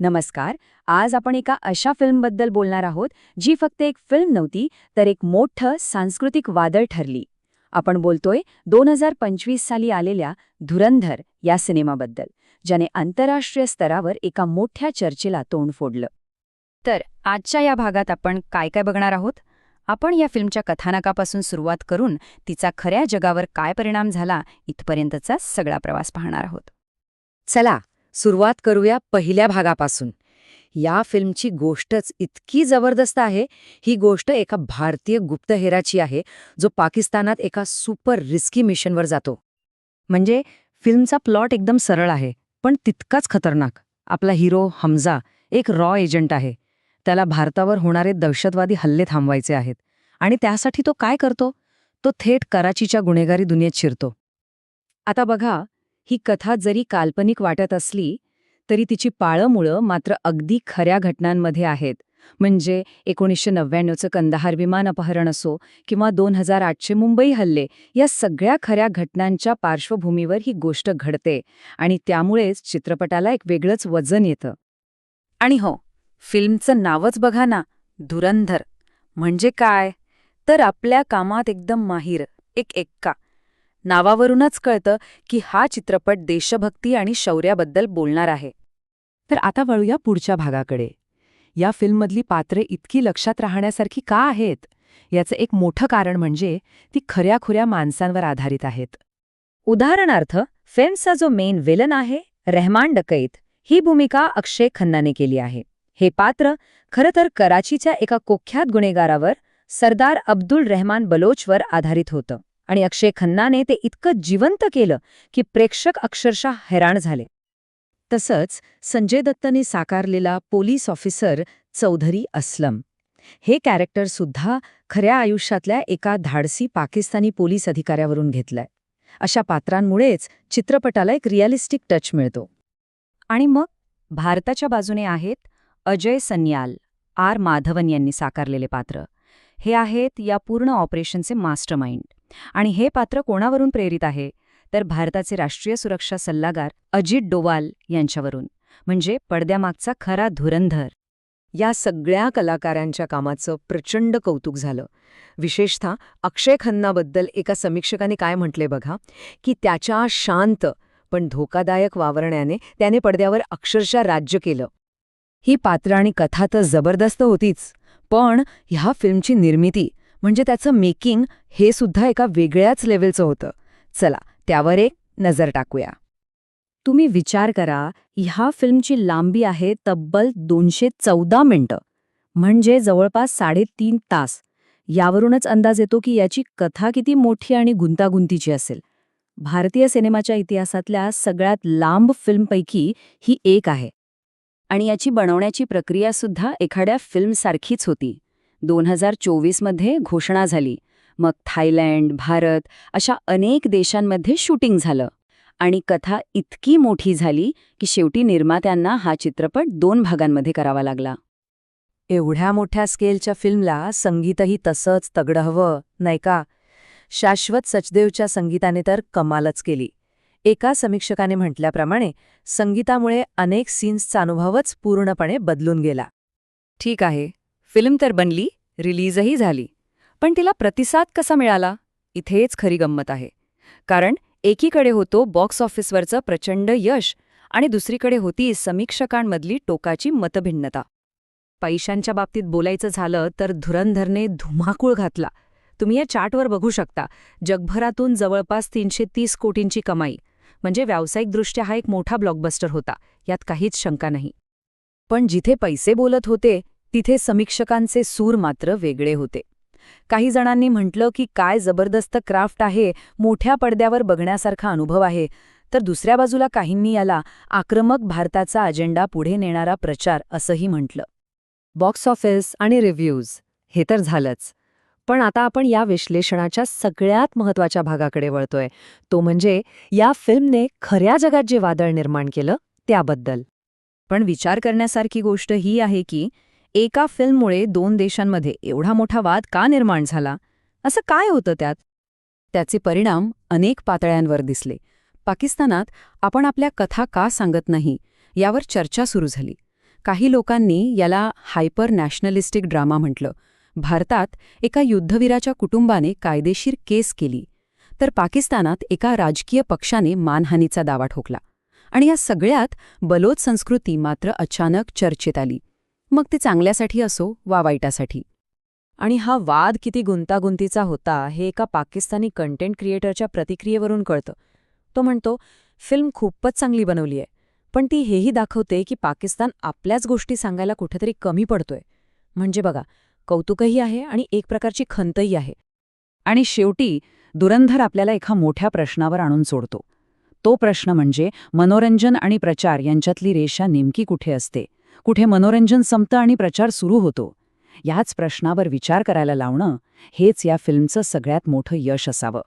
नमस्कार. आज आपण एका अशा फिल्मबद्दल बोलणार आहोत जी फक्त एक फिल्म नव्हती तर एक मोठं सांस्कृतिक वादळ ठरली. आपण बोलतोय दोन हजार पंचवीस साली आलेल्या धुरंधर या सिनेमाबद्दल ज्याने आंतरराष्ट्रीय स्तरावर एका मोठ्या चर्चेला तोंड फोडलं. तर आजच्या या भागात आपण काय काय बघणार आहोत? आपण या फिल्मच्या कथानकापासून सुरुवात करून तिचा खऱ्या जगावर काय परिणाम झाला इथपर्यंतचा सगळा प्रवास पाहणार आहोत. चला सुरुवात करूया पहिल्या भागापासून. या फिल्मची गोष्टच इतकी जबरदस्त आहे ही गोष्ट एका भारतीय गुप्तहेराची आहे जो पाकिस्तानात एका सुपर रिस्की मिशनवर जातो. म्हणजे फिल्मचा प्लॉट एकदम सरळ आहे पण तितकाच खतरनाक. आपला हिरो हमजा एक रॉ एजंट आहे. त्याला भारतावर होणारे दहशतवादी हल्ले थांबवायचे आहेत. आणि त्यासाठी तो काय करतो? तो थेट कराचीच्या गुन्हेगारी दुनियेत शिरतो. आता बघा ही कथा जरी काल्पनिक वाटत असली तरी तिची पाळंमुळं मात्र अगदी खऱ्या घटनांमध्ये आहेत. म्हणजे एकोणीसशे नव्याण्णवचं कंदाहार विमान अपहरण असो किंवा दोन हजार आठचे मुंबई हल्ले या सगळ्या खऱ्या घटनांच्या पार्श्वभूमीवर ही गोष्ट घडते आणि त्यामुळेच चित्रपटाला एक वेगळंच वजन येतं. आणि हो फिल्मचं नावच बघा ना धुरंधर. म्हणजे काय? तर आपल्या कामात एकदम माहीर एक एक्का. नावावरूनच कळतं की हा चित्रपट देशभक्ती आणि शौर्याबद्दल बोलणार आहे. तर आता वळूया पुढच्या भागाकडे. या फिल्ममधली पात्रे इतकी लक्षात राहण्यासारखी का आहेत? याचं एक मोठं कारण म्हणजे ती खऱ्याखुऱ्या माणसांवर आधारित आहेत. उदाहरणार्थ फिल्मचा जो मेन विलन आहे रहमान डकैत ही भूमिका अक्षय खन्नाने केली आहे. हे पात्र खरं तर कराचीच्या एका कुख्यात गुन्हेगारावर सरदार अब्दुल रहमान बलोचवर आधारित होतं. आणि अक्षय खन्नाने ते इतकं जिवंत केलं की प्रेक्षक अक्षरशः हैराण झाले. तसंच संजय दत्तने साकारलेला पोलीस ऑफिसर चौधरी अस्लम. हे कॅरेक्टर सुद्धा खऱ्या आयुष्यातल्या एका धाडसी पाकिस्तानी पोलीस अधिकाऱ्यावरून घेतलंय. अशा पात्रांमुळेच चित्रपटाला एक रिअलिस्टिक टच मिळतो. आणि मग भारताच्या बाजूने आहेत अजय सन्याल आर माधवन यांनी साकारलेले पात्र. हे आहेत या पूर्ण ऑपरेशनचे मास्टरमाइंड. आणि हे पात्र कोणावरून प्रेरित आहे? तर भारताचे राष्ट्रीय सुरक्षा सल्लागार अजित डोवाल यांच्यावरून. म्हणजे पडद्यामागचा खरा धुरंधर. या सगळ्या कलाकारांच्या कामाचं प्रचंड कौतुक झालं. विशेषतः अक्षय खन्नाबद्दल एका समीक्षकाने काय म्हटले बघा? की त्याच्या शांत पण धोकादायक वावरण्याने त्याने पडद्यावर अक्षरशः राज्य केलं. ही पात्र आणि कथा तर जबरदस्त होतीच. पण ह्या फिल्मची निर्मिती म्हणजे त्याचं मेकिंग हे सुद्धा एका वेगळ्याच लेवलचं होतं. चला त्यावर एक नजर टाकूया. तुम्ही विचार करा ह्या फिल्मची लांबी आहे तब्बल दोनशे चौदा मिनिटं. म्हणजे जवळपास साडेतीन तास. यावरूनच अंदाज येतो की याची कथा किती मोठी आणि गुंतागुंतीची असेल. भारतीय सिनेमाच्या इतिहासातल्या सगळ्यात लांब फिल्मपैकी ही एक आहे. आणि याची बनवण्याची प्रक्रियासुद्धा एखाद्या फिल्मसारखीच होती. दोन हजार चोवीसमध्ये घोषणा झाली. मग थायलंड भारत अशा अनेक देशांमध्ये शूटिंग झालं. आणि कथा इतकी मोठी झाली की शेवटी निर्मात्यांना हा चित्रपट दोन भागांमध्ये करावा लागला. एवढ्या मोठ्या स्केलच्या फिल्मला संगीतही तसंच तगडं हवं नाही का? शाश्वत सचदेवच्या संगीताने तर कमालच केली. एका समीक्षकाने म्हटल्याप्रमाणे संगीतामुळे अनेक सीन्सचा अनुभवच पूर्णपणे बदलून गेला. ठीक आहे. फिल्म तर बनली रिलीजही झाली. पण तिला प्रतिसाद कसा मिळाला? इथेच खरी गंमत आहे. कारण एकीकडे होतो बॉक्स ऑफिसवरचं प्रचंड यश आणि दुसरीकडे होती समीक्षकांमधली टोकाची मतभिन्नता. पैशांच्या बाबतीत बोलायचं झालं तर धुरंधरने धुमाकूळ घातला. तुम्ही या चार्टवर बघू शकता. जगभरातून जवळपास तीनशे तीस कोटींची कमाई. म्हणजे व्यावसायिकदृष्ट्या हा एक मोठा ब्लॉकबस्टर होता. यात काहीच शंका नाही. पण जिथे पैसे बोलत होते तिथे समीक्षकांचे सूर मात्र वेगळे होते. काही जणांनी म्हटलं की काय जबरदस्त क्राफ्ट आहे मोठ्या पडद्यावर बघण्यासारखा अनुभव आहे तर दुसऱ्या बाजूला काहींनी याला आक्रमक भारताचा अजेंडा पुढे नेणारा प्रचार असंही म्हटलं. बॉक्स ऑफिस आणि रिव्ह्यूज हे तर झालंच. पण आता आपण या विश्लेषणाच्या सगळ्यात महत्त्वाच्या भागाकडे वळतोय. तो म्हणजे या फिल्मने खऱ्या जगात जे वादळ निर्माण केलं त्याबद्दल. पण विचार करण्यासारखी गोष्ट ही आहे की एका फिल्ममुळे दोन देशांमध्ये एवढा मोठा वाद का निर्माण झाला? असं काय होतं त्यात? त्याचे परिणाम अनेक पातळ्यांवर दिसले. पाकिस्तानात आपण आपल्या कथा का सांगत नाही यावर चर्चा सुरू झाली. काही लोकांनी याला हायपर नॅशनलिस्टिक ड्रामा म्हटलं. भारतात एका युद्धवीराच्या कुटुंबाने कायदेशीर केस केली. तर पाकिस्तानात एका राजकीय पक्षाने मानहानीचा दावा ठोकला. आणि या सगळ्यात बलोच संस्कृती मात्र अचानक चर्चेत आली. मग ते चांगल्यासाठी असो वा वाईटासाठी. आणि हा वाद किती गुंतागुंतीचा होता हे एका पाकिस्तानी कंटेंट क्रिएटरच्या प्रतिक्रियेवरून कळतं. तो म्हणतो फिल्म खूपच चांगली बनवली आहे पण ती हेही दाखवते की पाकिस्तान आपल्याच गोष्टी सांगायला कुठेतरी कमी पडतोय. म्हणजे बघा कौतुकही आहे आणि एक प्रकारची खंतही आहे. आणि शेवटी दुरंधर आपल्याला एका मोठ्या प्रश्नावर आणून सोडतो. तो प्रश्न म्हणजे मनोरंजन आणि प्रचार यांच्यातली रेषा नेमकी कुठे असते? कुठे मनोरंजन संपतं आणि प्रचार सुरू होतो. याच प्रश्नावर विचार करायला लावणं हेच या फिल्मचं सगळ्यात मोठं यश असावं.